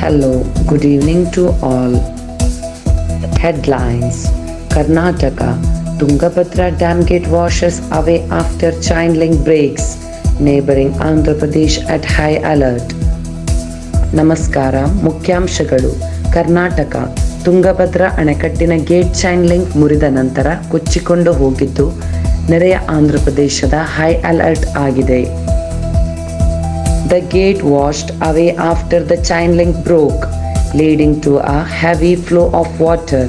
Hello good evening to all headlines Karnataka Tungabhadra dam gate washes away after chain link breaks neighbouring Andhra Pradesh at high alert ನಮಸ್ಕಾರ ಮುಖ್ಯಾಂಶಗಳು ಕರ್ನಾಟಕ ತುಂಗಭದ್ರ ಅಣೆಕಟ್ಟಿನ gate ಚೈನ್ಲಿಂಗ್ ಮುರಿದ ನಂತರ ಕೊಚ್ಚಿಕೊಂಡು ಹೋಗಿದ್ದು, ನೆರೆಯ ಆಂಧ್ರ ಪ್ರದೇಶದ ಹೈ ಅಲರ್ಟ್ ಆಗಿದೆ. The gate washed away after the chain link broke, leading to a heavy flow of water.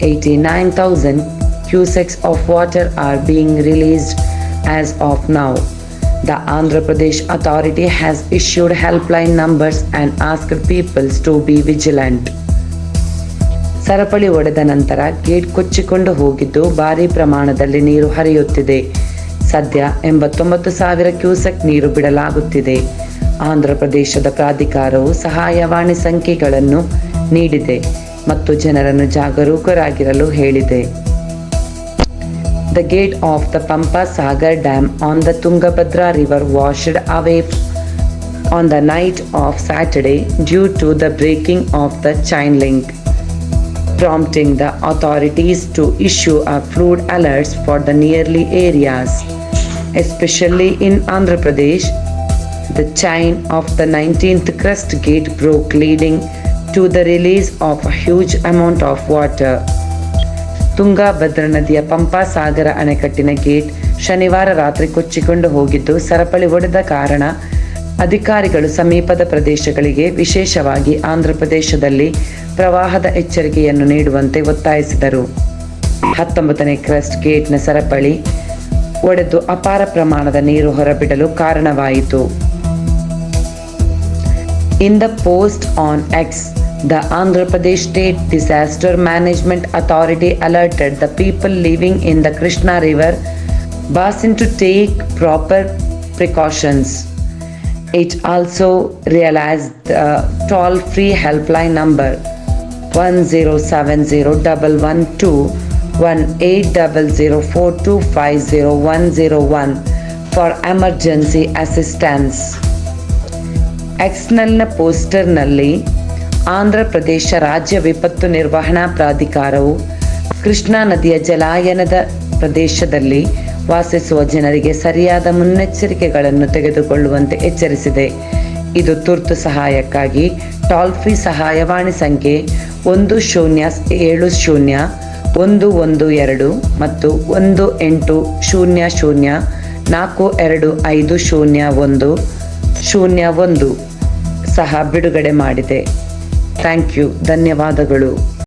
89,000 cusecs of water are being released as of now. The Andhra Pradesh authority has issued helpline numbers and asked people to be vigilant. ಸರಪಳಿ ಒಡೆದ ನಂತರ gate ಕೊಚ್ಚಿಕೊಂಡು ಹೋಗಿದ್ದು ಭಾರೀ ಪ್ರಮಾಣದಲ್ಲಿ ನೀರು ಹರಿಯುತ್ತಿದೆ ಸದ್ಯ ಎಂಬತ್ತೊಂಬತ್ತು ಸಾವಿರ ಕ್ಯೂಸೆಕ್ ನೀರು ಬಿಡಲಾಗುತ್ತಿದೆ ಆಂಧ್ರ ಪ್ರದೇಶದ ಪ್ರಾಧಿಕಾರವು ಸಹಾಯವಾಣಿ ಸಂಖ್ಯೆಗಳನ್ನು ನೀಡಿದೆ ಮತ್ತು ಜನರನ್ನು ಜಾಗರೂಕರಾಗಿರಲು ಹೇಳಿದೆ the gate of the Pampa Sagar dam on the Tungabhadra river washed away on the night of Saturday due to the breaking of the chain link, prompting the authorities to issue a flood alerts for the nearly areas, especially in Andhra Pradesh. The chain of the 19th crest gate broke, leading to the release of a huge amount of water. Tungabhadra ನದಿಯ ಪಂಪಾ ಸಾಗರ ಅಣೆಕಟ್ಟಿನ gate ಶನಿವಾರ ರಾತ್ರಿ ಕೊಚ್ಚಿಕೊಂಡು ಹೋಗಿದ್ದು ಸರಪಳಿ ಒಡೆದ ಕಾರಣ ಅಧಿಕಾರಿಗಳು ಸಮೀಪದ ಪ್ರದೇಶಗಳಿಗೆ ವಿಶೇಷವಾಗಿ ಆಂಧ್ರ ಪ್ರದೇಶದಲ್ಲಿ ಪ್ರವಾಹದ ಎಚ್ಚರಿಕೆಯನ್ನು ನೀಡುವಂತೆ ಒತ್ತಾಯಿಸಿದರು ಹತ್ತೊಂಬತ್ತನೇ ಕ್ರೆಸ್ಟ್ ಗೇಟ್ನ ಸರಪಳಿ ಒಡೆದು ಅಪಾರ ಪ್ರಮಾಣದ ನೀರು ಹೊರಬಿಡಲು ಕಾರಣವಾಯಿತು. In the post on X the Andhra Pradesh state disaster management authority alerted the people living in the Krishna river basin to take proper precautions it also realise the toll free help line number one zero seven zero double one two for emergency assistance ಎಕ್ಸ್ನಲ್ನ ಪೋಸ್ಟರ್ನಲ್ಲಿ ಆಂಧ್ರ ಪ್ರದೇಶ ರಾಜ್ಯ ವಿಪತ್ತು ನಿರ್ವಹಣಾ ಪ್ರಾಧಿಕಾರವು ಕೃಷ್ಣಾ ನದಿಯ ಜಲಾಯನದ ಪ್ರದೇಶದಲ್ಲಿ ವಾಸಿಸುವ ಜನರಿಗೆ ಸರಿಯಾದ ಮುನ್ನೆಚ್ಚರಿಕೆಗಳನ್ನು ತೆಗೆದುಕೊಳ್ಳುವಂತೆ ಎಚ್ಚರಿಸಿದೆ. ಇದು ತುರ್ತು ಸಹಾಯಕ್ಕಾಗಿ ಟಾಲ್ ಫ್ರೀ ಸಹಾಯವಾಣಿ ಸಂಖ್ಯೆ ಒಂದು ಶೂನ್ಯ ಏಳು ಶೂನ್ಯ ಒಂದು ಒಂದು ಎರಡು ಮತ್ತು ಒಂದು ಎಂಟು ಶೂನ್ಯ ಶೂನ್ಯ ನಾಲ್ಕು ಎರಡು ಐದು ಶೂನ್ಯ ಒಂದು ಶೂನ್ಯ ಒಂದು ಸಹ ಬಿಡುಗಡೆ ಮಾಡಿದೆ. Thank you. ಧನ್ಯವಾದಗಳು.